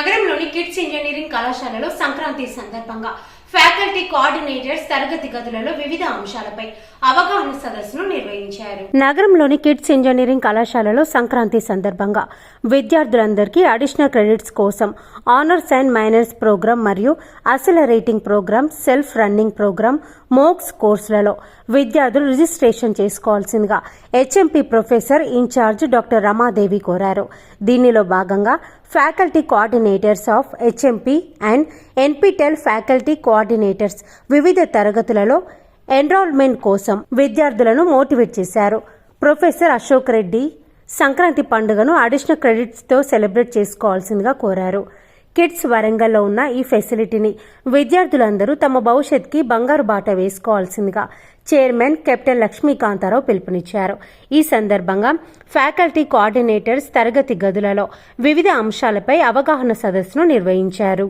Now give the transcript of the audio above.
నగరంలోని kids engineering కళాశాలలో సంక్రాంతి సందర్భంగా ఫ్యాకల్టీ కోఆర్డినేటర్స్ తరగతి గదులలో వివిధ అంశాలపై అవగాహన సదస్సును నిర్వహించారు. నగరంలోని కిడ్స్ ఇంజనీరింగ్ కళాశాలలో సంక్రాంతి సందర్భంగా విద్యార్థులందరికీ అడిషనల్ క్రెడిట్స్ కోసం ఆనర్స్ అండ్ మైనర్స్ ప్రోగ్రాం మరియు accelerating program self running program MOOCs కోర్సులలో విద్యార్థులు రిజిస్ట్రేషన్ చేసుకోవాల్సిందిగా HMP professor in charge doctor Ramadevi కోరారు. దీనిలో భాగంగా faculty coordinators of HMP and NPTEL faculty coordinators వివిధ తరగతులలో ఎన్రోల్మెంట్ కోసం విద్యార్థులను మోటివేట్ చేశారు. ప్రొఫెసర్ అశోక్ రెడ్డి సంక్రాంతి పండుగను అడిషనల్ క్రెడిట్స్తో సెలబ్రేట్ చేసుకోవాల్సిందిగా కోరారు. కిడ్స్ వరంగల్లో ఉన్న ఈ ఫెసిలిటీని విద్యార్థులందరూ తమ భవిష్యత్కి బంగారు బాట వేసుకోవాల్సిందిగా చైర్మన్ కెప్టెన్ లక్ష్మీకాంతారావు పిలుపునిచ్చారు. ఈ సందర్భంగా ఫ్యాకల్టీ కోఆర్డినేటర్స్ తరగతి గదులలో వివిధ అంశాలపై అవగాహన సదస్సును నిర్వహించారు.